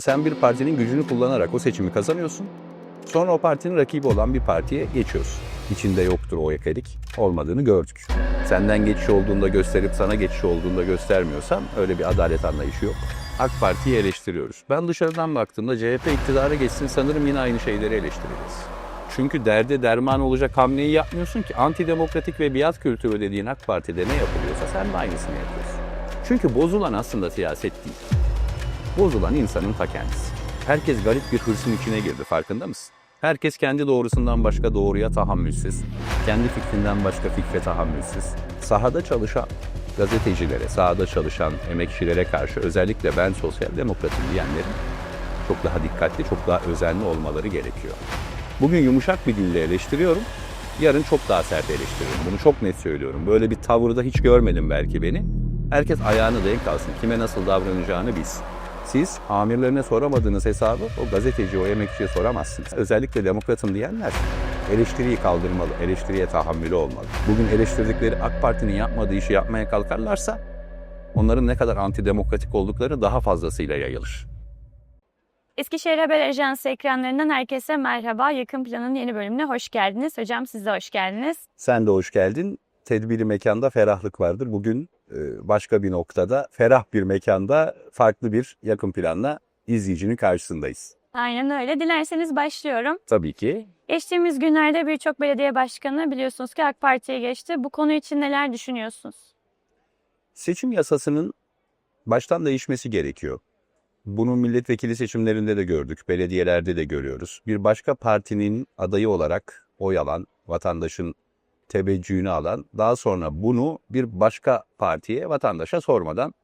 Sen bir partinin gücünü kullanarak o seçimi kazanıyorsun. Sonra o partinin rakibi olan bir partiye geçiyorsun. İçinde yoktur o yakarik. Olmadığını gördük. Senden geçiş olduğunda gösterip sana geçiş olduğunda göstermiyorsan öyle bir adalet anlayışı yok. AK Parti'yi eleştiriyoruz. Ben dışarıdan baktığımda CHP iktidara geçsin sanırım yine aynı şeyleri eleştireceğiz. Çünkü derde derman olacak hamleyi yapmıyorsun ki antidemokratik ve biat kültürü dediğin AK Parti'de ne yapılıyorsa sen de aynısını yapıyorsun. Çünkü bozulan aslında siyaset değil. Bozulan insanın ta kendisi. Herkes garip bir hırsın içine girdi farkında mısın? Herkes kendi doğrusundan başka doğruya tahammülsüz, kendi fikrinden başka fikre tahammülsüz. Sahada çalışan gazetecilere, sahada çalışan emekçilere karşı özellikle ben sosyal demokratım diyenlerin çok daha dikkatli, çok daha özenli olmaları gerekiyor. Bugün yumuşak bir dille eleştiriyorum, yarın çok daha sert eleştiriyorum. Bunu çok net söylüyorum. Böyle bir tavırda hiç görmedim belki beni. Herkes ayağını denk alsın, kime nasıl davranacağını bilsin. Siz amirlerine soramadığınız hesabı o gazeteci, o emekçiye soramazsınız. Özellikle demokratım diyenler eleştiriyi kaldırmalı, eleştiriye tahammülü olmalı. Bugün eleştirdikleri AK Parti'nin yapmadığı işi yapmaya kalkarlarsa onların ne kadar antidemokratik oldukları daha fazlasıyla yayılır. Eskişehir Haber Ajansı ekranlarından herkese merhaba. Yakın Plan'ın yeni bölümüne hoş geldiniz. Hocam siz de hoş geldiniz. Sen de hoş geldin. Tedbiri mekanda ferahlık vardır. Bugün başka bir noktada, ferah bir mekanda farklı bir yakın planla izleyicinin karşısındayız. Aynen öyle. Dilerseniz başlıyorum. Tabii ki Geçtiğimiz günlerde birçok belediye başkanı biliyorsunuz ki AK Parti'ye geçti. Bu konu için neler düşünüyorsunuz? seçim yasasının baştan değişmesi gerekiyor. Bunu milletvekili seçimlerinde de gördük, belediyelerde de görüyoruz. Bir başka partinin adayı olarak oy alan, vatandaşın teveccühünü alan, daha sonra bunu bir başka partiye, vatandaşa sormadan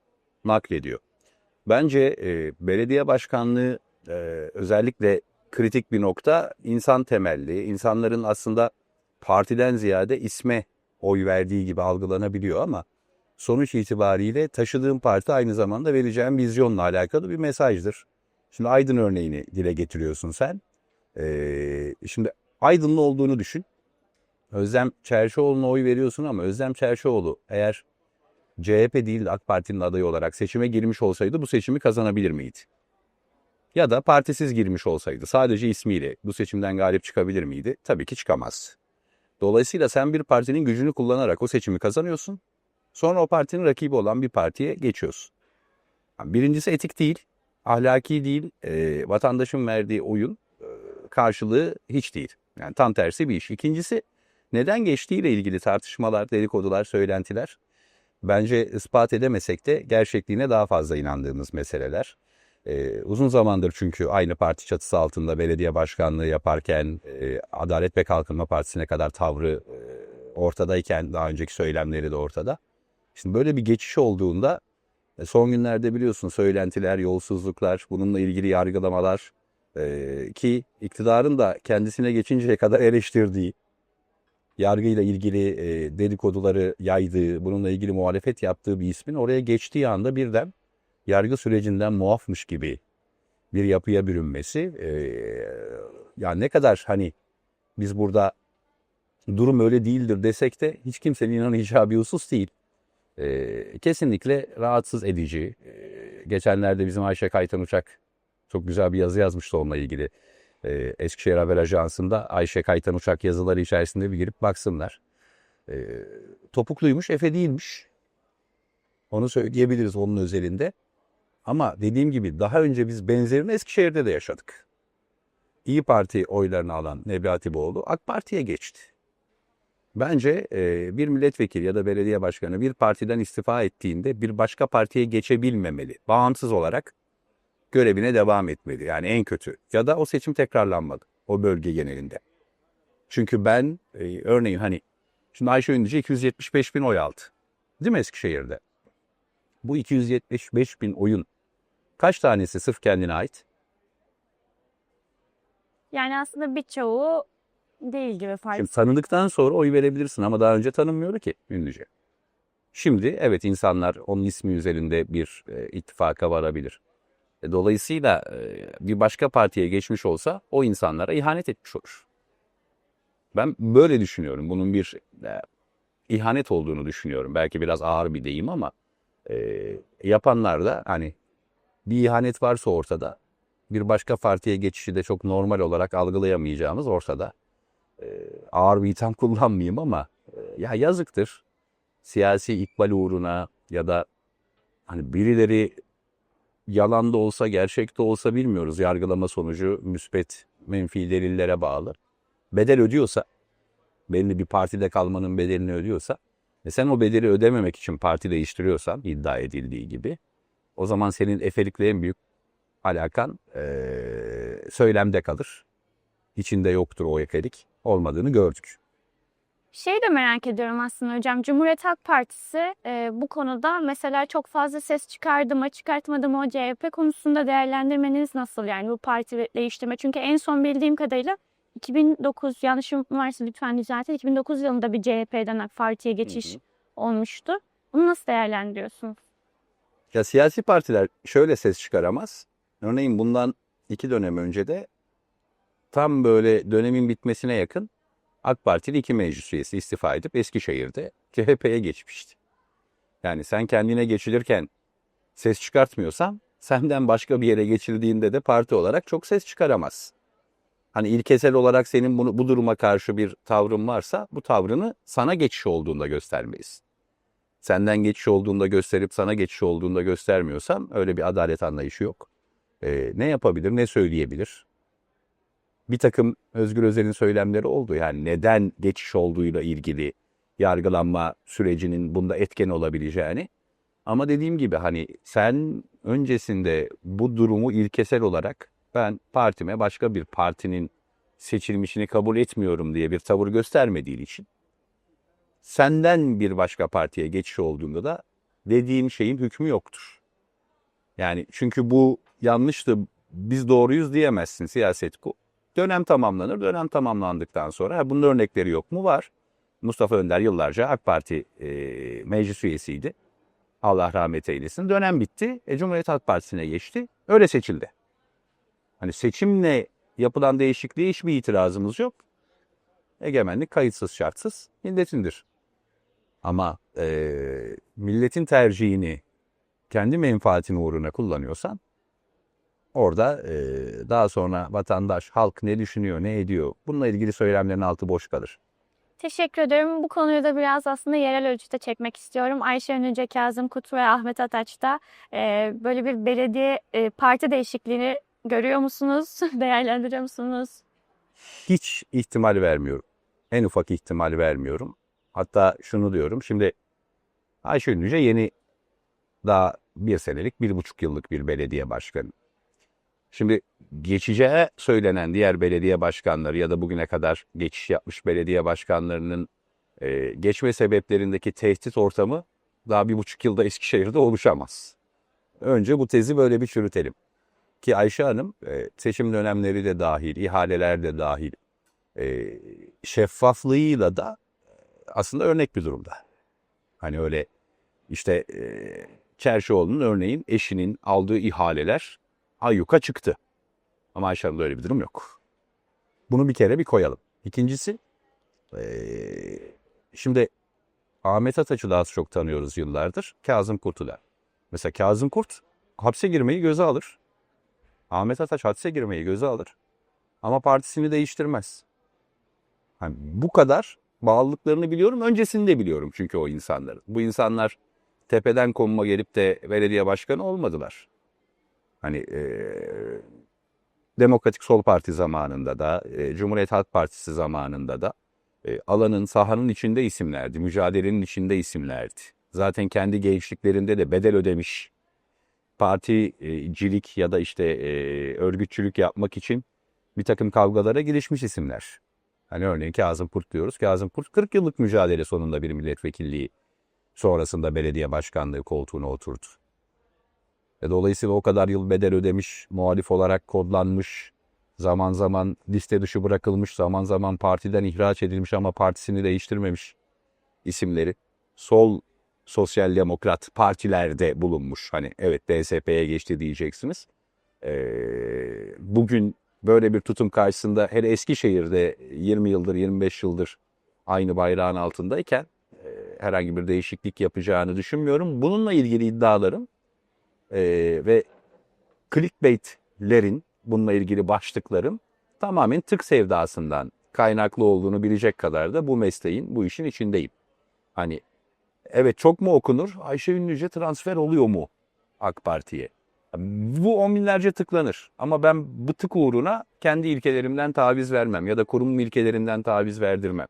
naklediyor. Bence e, belediye başkanlığı e, özellikle kritik bir nokta insan temelli, insanların aslında partiden ziyade isme oy verdiği gibi algılanabiliyor ama sonuç itibariyle taşıdığım parti aynı zamanda vereceğim vizyonla alakalı bir mesajdır. Şimdi Aydın örneğini dile getiriyorsun sen. Ee, şimdi Aydınlı olduğunu düşün. Özlem Çerşioğlu'na oy veriyorsun ama Özlem Çerşioğlu eğer CHP değil de AK Parti'nin adayı olarak seçime girmiş olsaydı bu seçimi kazanabilir miydi? Ya da partisiz girmiş olsaydı sadece ismiyle bu seçimden galip çıkabilir miydi? Tabii ki çıkamaz. Dolayısıyla sen bir partinin gücünü kullanarak o seçimi kazanıyorsun. Sonra o partinin rakibi olan bir partiye geçiyorsun. Birincisi etik değil, ahlaki değil, e, vatandaşın verdiği oyun e, karşılığı hiç değil. Yani tam tersi bir iş. İkincisi neden geçtiğiyle ilgili tartışmalar, dedikodular, söylentiler bence ispat edemesek de gerçekliğine daha fazla inandığımız meseleler. E, uzun zamandır çünkü aynı parti çatısı altında belediye başkanlığı yaparken e, Adalet ve Kalkınma Partisi'ne kadar tavrı e, ortadayken daha önceki söylemleri de ortada. Şimdi böyle bir geçiş olduğunda e, son günlerde biliyorsun söylentiler, yolsuzluklar, bununla ilgili yargılamalar e, ki iktidarın da kendisine geçinceye kadar eleştirdiği, yargıyla ilgili e, dedikoduları yaydığı, bununla ilgili muhalefet yaptığı bir ismin oraya geçtiği anda birden yargı sürecinden muafmış gibi bir yapıya bürünmesi. E, ya ne kadar hani biz burada durum öyle değildir desek de hiç kimsenin inanacağı bir husus değil. Ee, kesinlikle rahatsız edici. Ee, geçenlerde bizim Ayşe Kaytan Uçak çok güzel bir yazı yazmıştı onunla ilgili. Ee, Eskişehir Haber Ajansı'nda Ayşe Kaytan Uçak yazıları içerisinde bir girip baksınlar. Ee, topukluymuş, Efe değilmiş. Onu söyleyebiliriz onun özelinde. Ama dediğim gibi daha önce biz benzerini Eskişehir'de de yaşadık. İyi Parti oylarını alan Nebati Boğulu AK Parti'ye geçti. Bence e, bir milletvekili ya da belediye başkanı bir partiden istifa ettiğinde bir başka partiye geçebilmemeli. Bağımsız olarak görevine devam etmeli. Yani en kötü. Ya da o seçim tekrarlanmalı o bölge genelinde. Çünkü ben e, örneğin hani şimdi Ayşe Ünlüce 275 bin oy aldı. Değil mi Eskişehir'de? Bu 275 bin oyun kaç tanesi sırf kendine ait? Yani aslında birçoğu değil gibi fark. Şimdi tanıdıktan sonra oy verebilirsin ama daha önce tanınmıyordu ki ünlüce. Şimdi evet insanlar onun ismi üzerinde bir e, ittifaka varabilir. E, dolayısıyla e, bir başka partiye geçmiş olsa o insanlara ihanet etmiş olur. Ben böyle düşünüyorum. Bunun bir e, ihanet olduğunu düşünüyorum. Belki biraz ağır bir deyim ama e, yapanlar da hani bir ihanet varsa ortada bir başka partiye geçişi de çok normal olarak algılayamayacağımız ortada. Ee, ağır bir itham kullanmayayım ama e, ya yazıktır. Siyasi ikbal uğruna ya da hani birileri yalan da olsa gerçek de olsa bilmiyoruz. Yargılama sonucu müspet menfi delillere bağlı. Bedel ödüyorsa, belli bir partide kalmanın bedelini ödüyorsa ve sen o bedeli ödememek için parti değiştiriyorsan iddia edildiği gibi o zaman senin efelikle en büyük alakan eee, söylemde kalır. İçinde yoktur o efelik. Olmadığını gördük. Şey de merak ediyorum aslında hocam. Cumhuriyet Halk Partisi e, bu konuda mesela çok fazla ses çıkardı mı, çıkartmadı mı o CHP konusunda değerlendirmeniz nasıl? Yani bu parti değiştirme. Çünkü en son bildiğim kadarıyla 2009 yanlışım varsa lütfen düzeltin. 2009 yılında bir CHP'den AK Parti'ye geçiş Hı hı. olmuştu. Bunu nasıl değerlendiriyorsunuz? Ya siyasi partiler şöyle ses çıkaramaz. Örneğin bundan iki dönem önce de tam böyle dönemin bitmesine yakın AK Parti'li iki meclis üyesi istifa edip Eskişehir'de CHP'ye geçmişti. Yani sen kendine geçilirken ses çıkartmıyorsan senden başka bir yere geçildiğinde de parti olarak çok ses çıkaramaz. Hani ilkesel olarak senin bunu, bu duruma karşı bir tavrın varsa bu tavrını sana geçiş olduğunda göstermeyiz senden geçiş olduğunda gösterip sana geçiş olduğunda göstermiyorsam öyle bir adalet anlayışı yok. Ee, ne yapabilir, ne söyleyebilir? Bir takım Özgür Özel'in söylemleri oldu. Yani neden geçiş olduğuyla ilgili yargılanma sürecinin bunda etken olabileceğini. Ama dediğim gibi hani sen öncesinde bu durumu ilkesel olarak ben partime başka bir partinin seçilmişini kabul etmiyorum diye bir tavır göstermediğin için senden bir başka partiye geçiş olduğunda da dediğin şeyin hükmü yoktur. Yani çünkü bu yanlıştı, biz doğruyuz diyemezsin siyaset bu. Dönem tamamlanır, dönem tamamlandıktan sonra bunun örnekleri yok mu? Var. Mustafa Önder yıllarca AK Parti e, meclis üyesiydi. Allah rahmet eylesin. Dönem bitti. E, Cumhuriyet Halk Partisi'ne geçti. Öyle seçildi. Hani seçimle yapılan değişikliğe hiçbir itirazımız yok. Egemenlik kayıtsız şartsız milletindir. Ama eee, milletin tercihini kendi menfaatin uğruna kullanıyorsan orada eee, daha sonra vatandaş, halk ne düşünüyor, ne ediyor bununla ilgili söylemlerin altı boş kalır. Teşekkür ederim. Bu konuyu da biraz aslında yerel ölçüde çekmek istiyorum. Ayşe Önüce, Kazım Kutu ve Ahmet Ataç'ta e, böyle bir belediye e, parti değişikliğini görüyor musunuz? Değerlendiriyor musunuz? Hiç ihtimal vermiyorum. En ufak ihtimal vermiyorum. Hatta şunu diyorum. Şimdi Ayşe Ünlüce yeni daha bir senelik, bir buçuk yıllık bir belediye başkanı. Şimdi geçeceği söylenen diğer belediye başkanları ya da bugüne kadar geçiş yapmış belediye başkanlarının e, geçme sebeplerindeki tehdit ortamı daha bir buçuk yılda Eskişehir'de oluşamaz. Önce bu tezi böyle bir çürütelim. Ki Ayşe Hanım e, seçim dönemleri de dahil, ihaleler de dahil e, şeffaflığıyla da e, aslında örnek bir durumda. Hani öyle işte e, Çerşioğlu'nun örneğin eşinin aldığı ihaleler ayyuka çıktı. Ama Ayşe Hanım'da öyle bir durum yok. Bunu bir kere bir koyalım. İkincisi, eee, şimdi Ahmet Ataç'ı daha çok tanıyoruz yıllardır. Kazım Kurt'u da. Mesela Kazım Kurt hapse girmeyi göze alır. Ahmet Ataç hapse girmeyi göze alır. Ama partisini değiştirmez. Hani bu kadar bağlılıklarını biliyorum. Öncesini de biliyorum çünkü o insanların. Bu insanlar tepeden konuma gelip de belediye başkanı olmadılar. Hani eee, Demokratik Sol Parti zamanında da, eee, Cumhuriyet Halk Partisi zamanında da eee, alanın, sahanın içinde isimlerdi, mücadelenin içinde isimlerdi. Zaten kendi gençliklerinde de bedel ödemiş, particilik ya da işte eee, örgütçülük yapmak için bir takım kavgalara girişmiş isimler. Hani örneğin Kazım Kurt diyoruz. Kazım Kurt 40 yıllık mücadele sonunda bir milletvekilliği sonrasında belediye başkanlığı koltuğuna oturdu. E dolayısıyla o kadar yıl bedel ödemiş, muhalif olarak kodlanmış, zaman zaman liste dışı bırakılmış, zaman zaman partiden ihraç edilmiş ama partisini değiştirmemiş isimleri. Sol sosyal demokrat partilerde bulunmuş. Hani evet DSP'ye geçti diyeceksiniz. Ee, bugün böyle bir tutum karşısında hele Eskişehir'de 20 yıldır 25 yıldır aynı bayrağın altındayken e, herhangi bir değişiklik yapacağını düşünmüyorum. Bununla ilgili iddialarım e, ve clickbaitlerin bununla ilgili başlıklarım tamamen tık sevdasından kaynaklı olduğunu bilecek kadar da bu mesleğin, bu işin içindeyim. Hani evet çok mu okunur? Ayşe Ünlüce transfer oluyor mu AK Parti'ye? Bu on binlerce tıklanır. Ama ben bu tık uğruna kendi ilkelerimden taviz vermem ya da kurum ilkelerinden taviz verdirmem.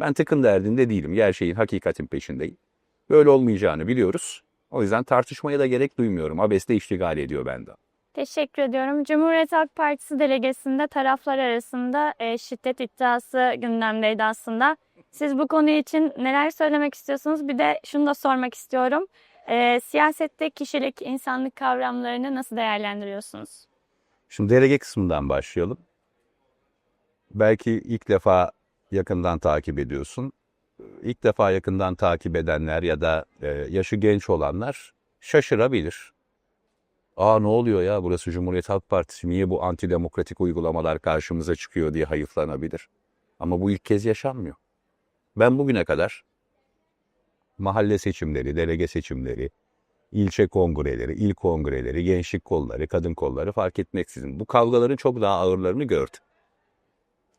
Ben tıkın derdinde değilim. Gerçeğin, hakikatin peşindeyim. Böyle olmayacağını biliyoruz. O yüzden tartışmaya da gerek duymuyorum. Abesle iştigal ediyor benden. Teşekkür ediyorum. Cumhuriyet Halk Partisi delegesinde taraflar arasında e, şiddet iddiası gündemdeydi aslında. Siz bu konu için neler söylemek istiyorsunuz? Bir de şunu da sormak istiyorum. E, siyasette kişilik, insanlık kavramlarını nasıl değerlendiriyorsunuz? Şimdi delege kısmından başlayalım. Belki ilk defa yakından takip ediyorsun. İlk defa yakından takip edenler ya da e, yaşı genç olanlar şaşırabilir. Aa ne oluyor ya burası Cumhuriyet Halk Partisi niye bu antidemokratik uygulamalar karşımıza çıkıyor diye hayıflanabilir. Ama bu ilk kez yaşanmıyor. Ben bugüne kadar mahalle seçimleri, delege seçimleri, ilçe kongreleri, il kongreleri, gençlik kolları, kadın kolları fark etmeksizin bu kavgaların çok daha ağırlarını gördüm.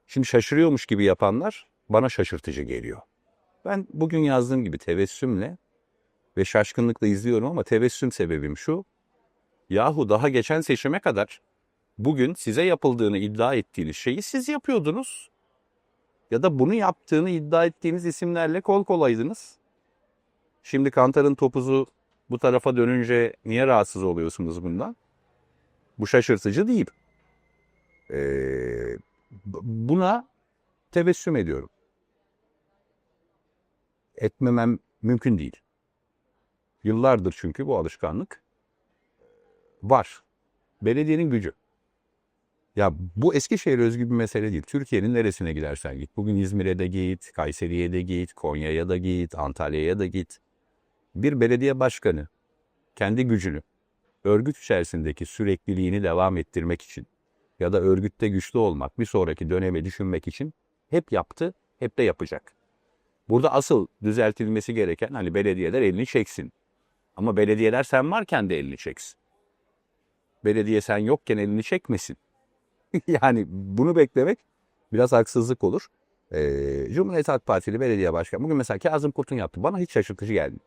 Şimdi şaşırıyormuş gibi yapanlar bana şaşırtıcı geliyor. Ben bugün yazdığım gibi tebessümle ve şaşkınlıkla izliyorum ama tebessüm sebebim şu. Yahu daha geçen seçime kadar bugün size yapıldığını iddia ettiğiniz şeyi siz yapıyordunuz. Ya da bunu yaptığını iddia ettiğiniz isimlerle kol kolaydınız. Şimdi Kantar'ın topuzu bu tarafa dönünce niye rahatsız oluyorsunuz bundan? Bu şaşırtıcı değil. Ee, buna tebessüm ediyorum. Etmemem mümkün değil. Yıllardır çünkü bu alışkanlık var. Belediyenin gücü. Ya bu Eskişehir özgü bir mesele değil. Türkiye'nin neresine gidersen git. Bugün İzmir'e de git, Kayseri'ye de git, Konya'ya da git, Antalya'ya da git. Bir belediye başkanı kendi gücünü örgüt içerisindeki sürekliliğini devam ettirmek için ya da örgütte güçlü olmak, bir sonraki döneme düşünmek için hep yaptı, hep de yapacak. Burada asıl düzeltilmesi gereken hani belediyeler elini çeksin. Ama belediyeler sen varken de elini çeksin. Belediye sen yokken elini çekmesin. yani bunu beklemek biraz haksızlık olur. Ee, Cumhuriyet Halk Partili belediye başkanı bugün mesela Kazım Kurt'un yaptı. Bana hiç şaşırtıcı geldi.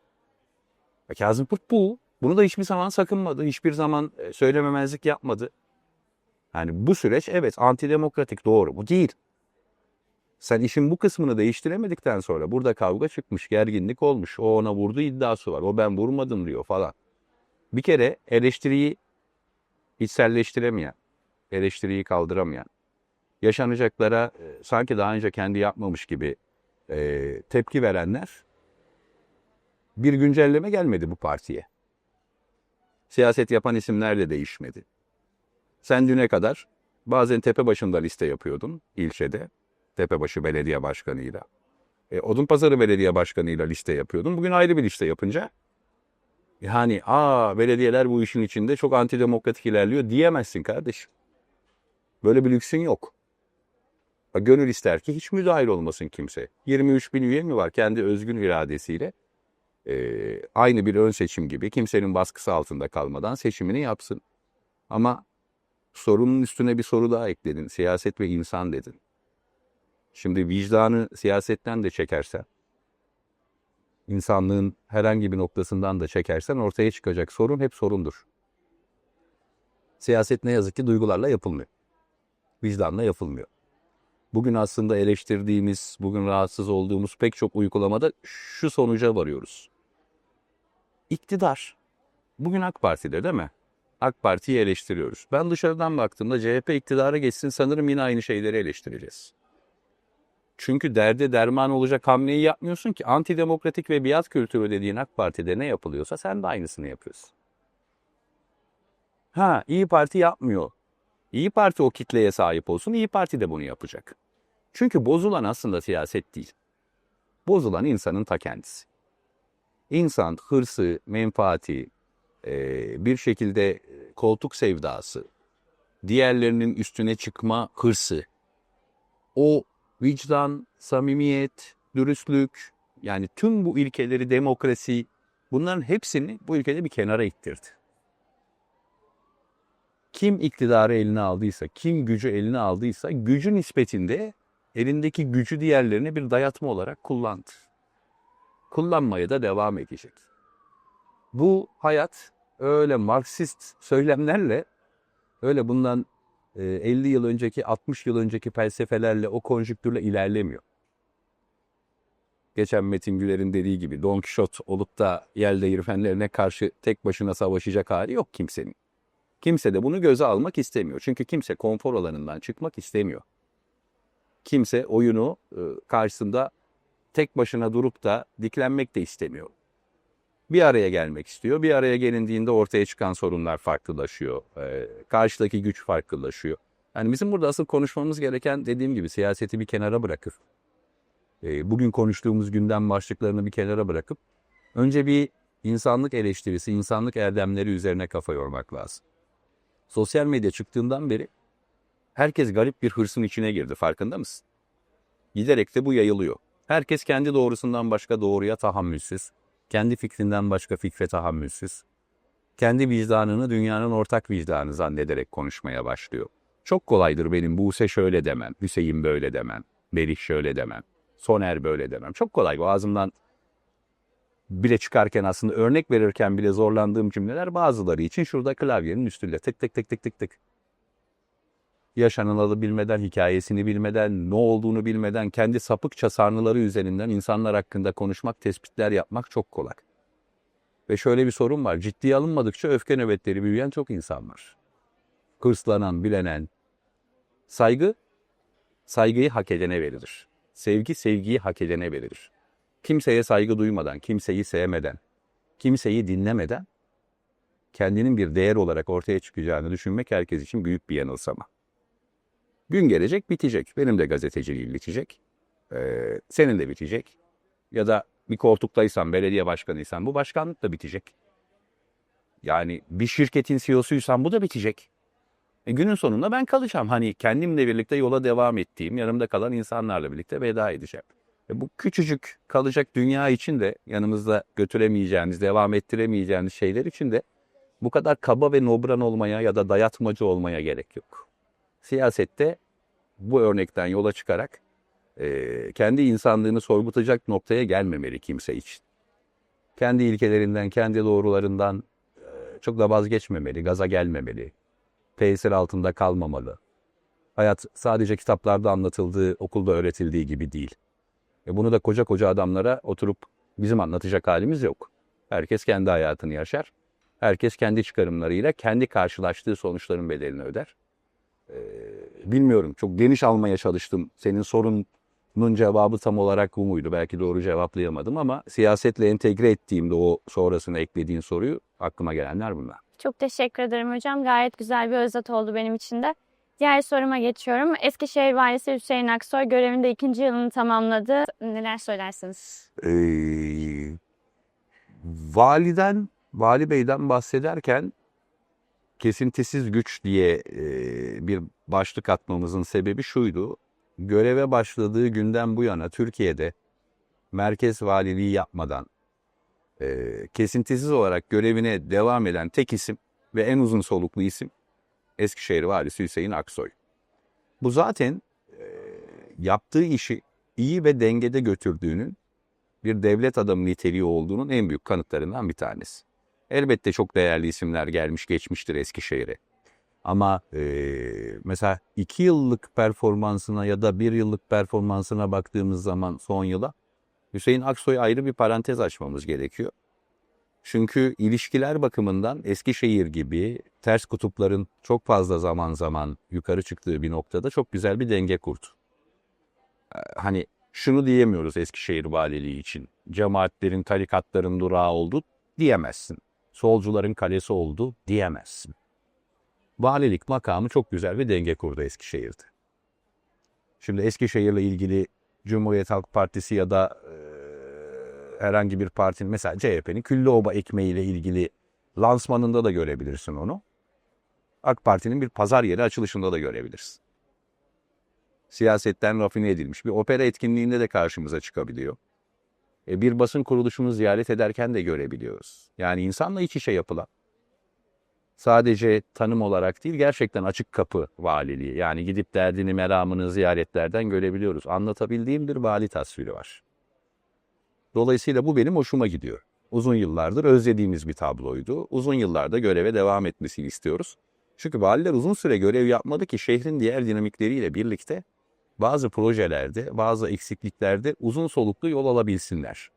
Kazım Kurt bu. Bunu da hiçbir zaman sakınmadı. Hiçbir zaman e, söylememezlik yapmadı. Yani bu süreç evet antidemokratik doğru. Bu değil. Sen işin bu kısmını değiştiremedikten sonra burada kavga çıkmış, gerginlik olmuş. O ona vurdu iddiası var. O ben vurmadım diyor falan. Bir kere eleştiriyi içselleştiremeyen, eleştiriyi kaldıramayan, yaşanacaklara e, sanki daha önce kendi yapmamış gibi e, tepki verenler bir güncelleme gelmedi bu partiye. Siyaset yapan isimler de değişmedi. Sen düne kadar bazen tepe başında liste yapıyordun ilçede. Tepebaşı Belediye Başkanı'yla. E, Odunpazarı Belediye Başkanı'yla liste yapıyordun. Bugün ayrı bir liste yapınca yani aa belediyeler bu işin içinde çok antidemokratik ilerliyor diyemezsin kardeşim. Böyle bir lüksün yok. Bak, Gönül ister ki hiç müdahil olmasın kimse. 23 bin üye mi var kendi özgün iradesiyle? Ee, aynı bir ön seçim gibi kimsenin baskısı altında kalmadan seçimini yapsın. Ama sorunun üstüne bir soru daha ekledin. Siyaset ve insan dedin. Şimdi vicdanı siyasetten de çekersen, insanlığın herhangi bir noktasından da çekersen ortaya çıkacak sorun hep sorundur. Siyaset ne yazık ki duygularla yapılmıyor. Vicdanla yapılmıyor. Bugün aslında eleştirdiğimiz, bugün rahatsız olduğumuz pek çok uygulamada şu sonuca varıyoruz. İktidar. Bugün AK Parti'de değil mi? AK Parti'yi eleştiriyoruz. Ben dışarıdan baktığımda CHP iktidara geçsin sanırım yine aynı şeyleri eleştireceğiz. Çünkü derde derman olacak hamleyi yapmıyorsun ki. Antidemokratik ve biat kültürü dediğin AK Parti'de ne yapılıyorsa sen de aynısını yapıyorsun. Ha İyi Parti yapmıyor. İyi Parti o kitleye sahip olsun, İyi Parti de bunu yapacak. Çünkü bozulan aslında siyaset değil. Bozulan insanın ta kendisi. İnsan hırsı, menfaati, e, bir şekilde koltuk sevdası, diğerlerinin üstüne çıkma hırsı, o vicdan, samimiyet, dürüstlük, yani tüm bu ilkeleri, demokrasi, bunların hepsini bu ülkede bir kenara ittirdi. kim iktidarı eline aldıysa, kim gücü eline aldıysa gücü nispetinde elindeki gücü diğerlerine bir dayatma olarak kullandı. Kullanmaya da devam edecek. Bu hayat öyle Marksist söylemlerle, öyle bundan 50 yıl önceki, 60 yıl önceki felsefelerle, o konjüktürle ilerlemiyor. Geçen Metin Güler'in dediği gibi Don Kişot olup da yel değirmenlerine karşı tek başına savaşacak hali yok kimsenin. Kimse de bunu göze almak istemiyor. Çünkü kimse konfor alanından çıkmak istemiyor. Kimse oyunu e, karşısında tek başına durup da diklenmek de istemiyor. Bir araya gelmek istiyor. Bir araya gelindiğinde ortaya çıkan sorunlar farklılaşıyor. E, karşıdaki güç farklılaşıyor. Yani bizim burada asıl konuşmamız gereken dediğim gibi siyaseti bir kenara bırakıp, e, bugün konuştuğumuz gündem başlıklarını bir kenara bırakıp, önce bir insanlık eleştirisi, insanlık erdemleri üzerine kafa yormak lazım. Sosyal medya çıktığından beri herkes garip bir hırsın içine girdi farkında mısın? Giderek de bu yayılıyor. Herkes kendi doğrusundan başka doğruya tahammülsüz, kendi fikrinden başka fikre tahammülsüz, kendi vicdanını dünyanın ortak vicdanı zannederek konuşmaya başlıyor. Çok kolaydır benim Buse şöyle demem, Hüseyin böyle demem, Melih şöyle demem, Soner böyle demem. Çok kolay bu ağzımdan bile çıkarken aslında örnek verirken bile zorlandığım cümleler bazıları için şurada klavyenin üstünde tık tık tık tık tık tık. Yaşanılanı bilmeden, hikayesini bilmeden, ne olduğunu bilmeden kendi sapıkça sarnıları üzerinden insanlar hakkında konuşmak, tespitler yapmak çok kolay. Ve şöyle bir sorun var. Ciddiye alınmadıkça öfke nöbetleri büyüyen çok insan var. Hırslanan, bilenen. Saygı, saygıyı hak edene verilir. Sevgi, sevgiyi hak edene verilir kimseye saygı duymadan, kimseyi sevmeden, kimseyi dinlemeden kendinin bir değer olarak ortaya çıkacağını düşünmek herkes için büyük bir yanılsama. Gün gelecek bitecek. Benim de gazeteciliğim bitecek. Ee, senin de bitecek. Ya da bir koltuktaysan, belediye başkanıysan bu başkanlık da bitecek. Yani bir şirketin CEO'suysan bu da bitecek. E günün sonunda ben kalacağım. Hani kendimle birlikte yola devam ettiğim, yanımda kalan insanlarla birlikte veda edeceğim. Ve bu küçücük kalacak dünya için de yanımızda götüremeyeceğiniz, devam ettiremeyeceğiniz şeyler için de bu kadar kaba ve nobran olmaya ya da dayatmacı olmaya gerek yok. Siyasette bu örnekten yola çıkarak e, kendi insanlığını sorgutacak noktaya gelmemeli kimse için. Kendi ilkelerinden, kendi doğrularından e, çok da vazgeçmemeli, gaza gelmemeli, tesir altında kalmamalı. Hayat sadece kitaplarda anlatıldığı, okulda öğretildiği gibi değil. E bunu da koca koca adamlara oturup bizim anlatacak halimiz yok. Herkes kendi hayatını yaşar. Herkes kendi çıkarımlarıyla kendi karşılaştığı sonuçların bedelini öder. Ee, bilmiyorum çok geniş almaya çalıştım. Senin sorunun cevabı tam olarak bu muydu? Belki doğru cevaplayamadım ama siyasetle entegre ettiğimde o sonrasına eklediğin soruyu aklıma gelenler bunlar. Çok teşekkür ederim hocam. Gayet güzel bir özet oldu benim için de. Diğer soruma geçiyorum. Eskişehir Valisi Hüseyin Aksoy görevinde ikinci yılını tamamladı. Neler söylersiniz? Ee, validen, Vali Bey'den bahsederken kesintisiz güç diye e, bir başlık atmamızın sebebi şuydu. Göreve başladığı günden bu yana Türkiye'de merkez valiliği yapmadan e, kesintisiz olarak görevine devam eden tek isim ve en uzun soluklu isim Eskişehir Valisi Hüseyin Aksoy. Bu zaten e, yaptığı işi iyi ve dengede götürdüğünün bir devlet adamı niteliği olduğunun en büyük kanıtlarından bir tanesi. Elbette çok değerli isimler gelmiş geçmiştir Eskişehir'e. Ama e, mesela iki yıllık performansına ya da bir yıllık performansına baktığımız zaman son yıla Hüseyin Aksoy ayrı bir parantez açmamız gerekiyor. Çünkü ilişkiler bakımından Eskişehir gibi ters kutupların çok fazla zaman zaman yukarı çıktığı bir noktada çok güzel bir denge kurdu. Hani şunu diyemiyoruz Eskişehir Valiliği için. Cemaatlerin, tarikatların durağı oldu diyemezsin. Solcuların kalesi oldu diyemezsin. Valilik makamı çok güzel bir denge kurdu Eskişehir'de. Şimdi Eskişehir'le ilgili Cumhuriyet Halk Partisi ya da e, herhangi bir partinin mesela CHP'nin Küllüoba ekmeğiyle ilgili lansmanında da görebilirsin onu. AK Parti'nin bir pazar yeri açılışında da görebilirsin. Siyasetten rafine edilmiş bir opera etkinliğinde de karşımıza çıkabiliyor. E bir basın kuruluşunu ziyaret ederken de görebiliyoruz. Yani insanla iç içe yapılan, sadece tanım olarak değil gerçekten açık kapı valiliği. Yani gidip derdini meramını ziyaretlerden görebiliyoruz. Anlatabildiğim bir vali tasviri var. Dolayısıyla bu benim hoşuma gidiyor. Uzun yıllardır özlediğimiz bir tabloydu. Uzun yıllarda göreve devam etmesini istiyoruz. Çünkü valiler uzun süre görev yapmadı ki şehrin diğer dinamikleriyle birlikte bazı projelerde, bazı eksikliklerde uzun soluklu yol alabilsinler.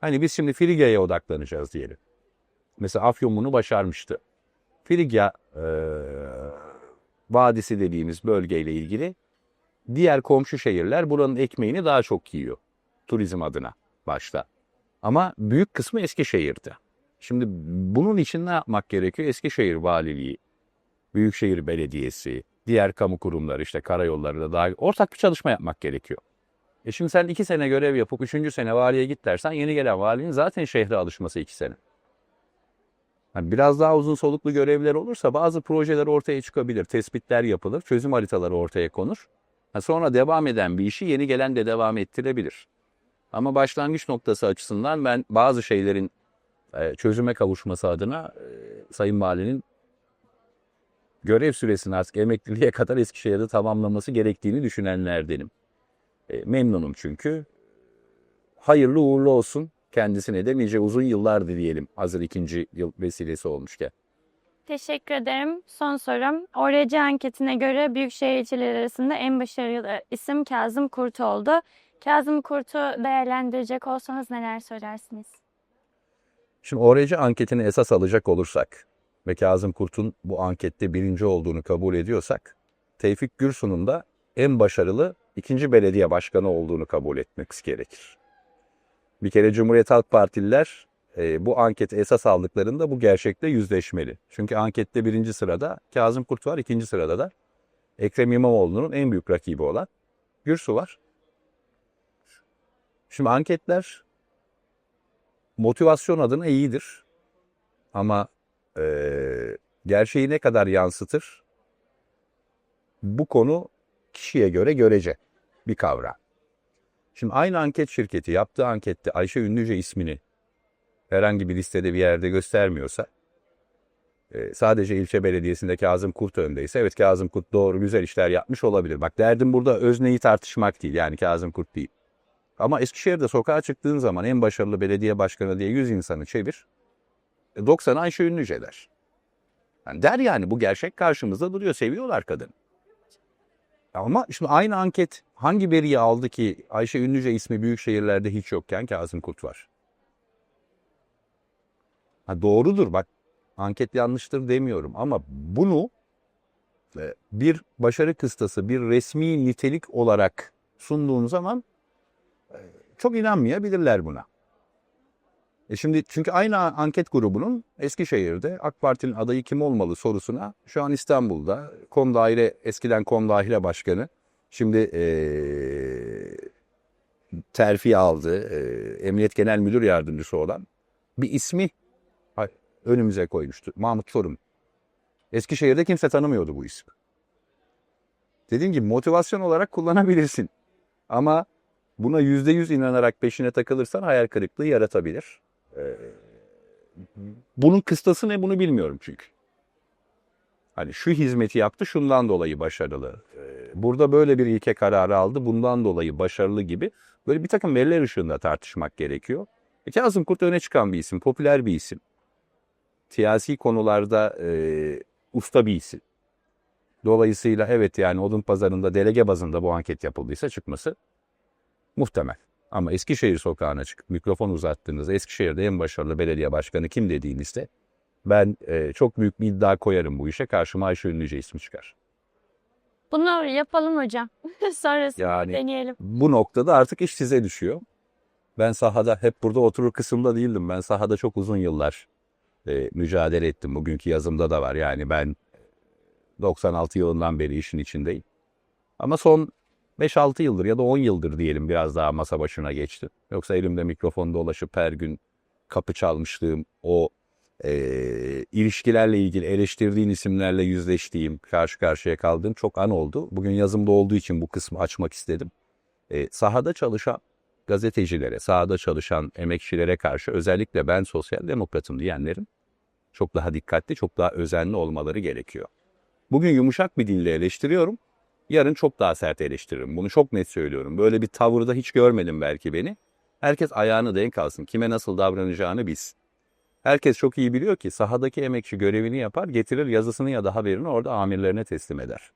Hani biz şimdi Frigya'ya odaklanacağız diyelim. Mesela Afyon bunu başarmıştı. Frigya e, Vadisi dediğimiz bölgeyle ilgili diğer komşu şehirler buranın ekmeğini daha çok yiyor. Turizm adına başta. Ama büyük kısmı Eskişehir'de. Şimdi bunun için ne yapmak gerekiyor? Eskişehir Valiliği, Büyükşehir Belediyesi, diğer kamu kurumları işte karayolları da dahil ortak bir çalışma yapmak gerekiyor. E şimdi sen iki sene görev yapıp üçüncü sene valiye git dersen yeni gelen valinin zaten şehre alışması iki sene. Yani biraz daha uzun soluklu görevler olursa bazı projeler ortaya çıkabilir, tespitler yapılır, çözüm haritaları ortaya konur. Ha sonra devam eden bir işi yeni gelen de devam ettirebilir. Ama başlangıç noktası açısından ben bazı şeylerin e, çözüme kavuşması adına e, Sayın Valinin görev süresini artık emekliliğe kadar Eskişehir'de tamamlaması gerektiğini düşünenlerdenim. E, memnunum çünkü. Hayırlı uğurlu olsun kendisine de nice uzun yıllar dileyelim hazır ikinci yıl vesilesi olmuşken. Teşekkür ederim. Son sorum. ORC anketine göre büyükşehir ilçeleri arasında en başarılı isim Kazım Kurt oldu. Kazım Kurt'u değerlendirecek olsanız neler söylersiniz? Şimdi ORC anketini esas alacak olursak ve Kazım Kurt'un bu ankette birinci olduğunu kabul ediyorsak, Tevfik Gürsun'un da en başarılı ikinci belediye başkanı olduğunu kabul etmek gerekir. Bir kere Cumhuriyet Halk Partililer e, bu anketi esas aldıklarında bu gerçekle yüzleşmeli. Çünkü ankette birinci sırada Kazım Kurt var, ikinci sırada da Ekrem İmamoğlu'nun en büyük rakibi olan Gürsu var. Şimdi anketler motivasyon adına iyidir. Ama e, gerçeği ne kadar yansıtır? Bu konu kişiye göre görece bir kavram. Şimdi aynı anket şirketi yaptığı ankette Ayşe Ünlüce ismini herhangi bir listede bir yerde göstermiyorsa, e, sadece ilçe belediyesinde Kazım Kurt öndeyse, evet Kazım Kurt doğru güzel işler yapmış olabilir. Bak derdim burada özneyi tartışmak değil yani Kazım Kurt değil. Ama Eskişehir'de sokağa çıktığın zaman en başarılı belediye başkanı diye 100 insanı çevir. 90 Ayşe Ünlüce der. Yani der yani bu gerçek karşımızda duruyor. Seviyorlar kadın. Ama şimdi aynı anket hangi veriyi aldı ki Ayşe Ünlüce ismi büyük şehirlerde hiç yokken Kazım Kurt var? Ha, doğrudur bak anket yanlıştır demiyorum ama bunu e, bir başarı kıstası, bir resmi nitelik olarak sunduğun zaman çok inanmayabilirler buna. E şimdi çünkü aynı anket grubunun Eskişehir'de AK Parti'nin adayı kim olmalı sorusuna şu an İstanbul'da Kom Daire eskiden Kom Daire Başkanı şimdi ee, terfi aldı e, Emniyet Genel Müdür Yardımcısı olan bir ismi önümüze koymuştu. Mahmut Çorum. Eskişehir'de kimse tanımıyordu bu ismi. Dediğim gibi motivasyon olarak kullanabilirsin. Ama buna yüzde yüz inanarak peşine takılırsan hayal kırıklığı yaratabilir. Ee, bunun kıstası ne bunu bilmiyorum çünkü. Hani şu hizmeti yaptı şundan dolayı başarılı. Burada böyle bir ilke kararı aldı bundan dolayı başarılı gibi. Böyle bir takım veriler ışığında tartışmak gerekiyor. E, Kazım Kurt öne çıkan bir isim, popüler bir isim. Siyasi konularda e, usta bir isim. Dolayısıyla evet yani odun pazarında delege bazında bu anket yapıldıysa çıkması Muhtemel. Ama Eskişehir sokağına çıkıp mikrofon uzattığınızda Eskişehir'de en başarılı belediye başkanı kim dediğinizde ben e, çok büyük bir iddia koyarım bu işe. Karşıma Ayşe Ünlüce ismi çıkar. Bunu yapalım hocam. Sonrasında Yani- deneyelim. Bu noktada artık iş size düşüyor. Ben sahada hep burada oturur kısımda değildim. Ben sahada çok uzun yıllar e, mücadele ettim. Bugünkü yazımda da var. Yani ben 96 yılından beri işin içindeyim. Ama son 5-6 yıldır ya da 10 yıldır diyelim biraz daha masa başına geçti. Yoksa elimde mikrofon dolaşıp her gün kapı çalmışlığım, o e, ilişkilerle ilgili eleştirdiğin isimlerle yüzleştiğim, karşı karşıya kaldığım çok an oldu. Bugün yazımda olduğu için bu kısmı açmak istedim. E, sahada çalışan gazetecilere, sahada çalışan emekçilere karşı özellikle ben sosyal demokratım diyenlerin Çok daha dikkatli, çok daha özenli olmaları gerekiyor. Bugün yumuşak bir dille eleştiriyorum. Yarın çok daha sert eleştiririm. Bunu çok net söylüyorum. Böyle bir tavırda hiç görmedim belki beni. Herkes ayağını denk alsın. Kime nasıl davranacağını bilsin. Herkes çok iyi biliyor ki sahadaki emekçi görevini yapar, getirir yazısını ya da haberini orada amirlerine teslim eder.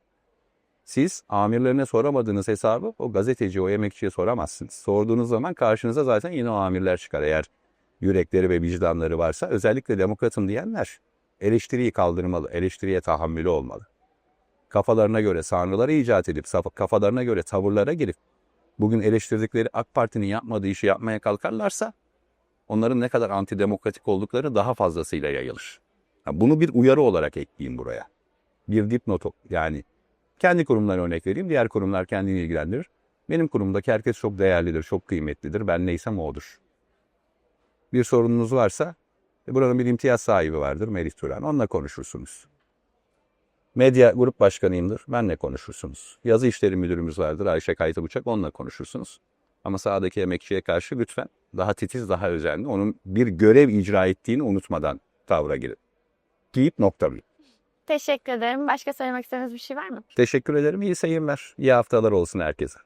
Siz amirlerine soramadığınız hesabı o gazeteci, o emekçiye soramazsınız. Sorduğunuz zaman karşınıza zaten yine o amirler çıkar. Eğer yürekleri ve vicdanları varsa özellikle demokratım diyenler eleştiriyi kaldırmalı, eleştiriye tahammülü olmalı. Kafalarına göre sanrıları icat edip kafalarına göre tavırlara girip bugün eleştirdikleri AK Parti'nin yapmadığı işi yapmaya kalkarlarsa onların ne kadar antidemokratik oldukları daha fazlasıyla yayılır. Bunu bir uyarı olarak ekleyeyim buraya. Bir dipnot yani kendi kurumlara örnek vereyim. Diğer kurumlar kendini ilgilendirir. Benim kurumdaki herkes çok değerlidir, çok kıymetlidir. Ben neysem odur. Bir sorununuz varsa e, buranın bir imtiyaz sahibi vardır Melih Turan. Onunla konuşursunuz. Medya grup başkanıyımdır. Benle konuşursunuz. Yazı işleri müdürümüz vardır Ayşe Kaytı Bıçak. Onunla konuşursunuz. Ama sahadaki emekçiye karşı lütfen daha titiz, daha özenli. Onun bir görev icra ettiğini unutmadan tavra girin. Deyip noktalayayım. Teşekkür ederim. Başka söylemek istediğiniz bir şey var mı? Teşekkür ederim. İyi seyirler. İyi haftalar olsun herkese.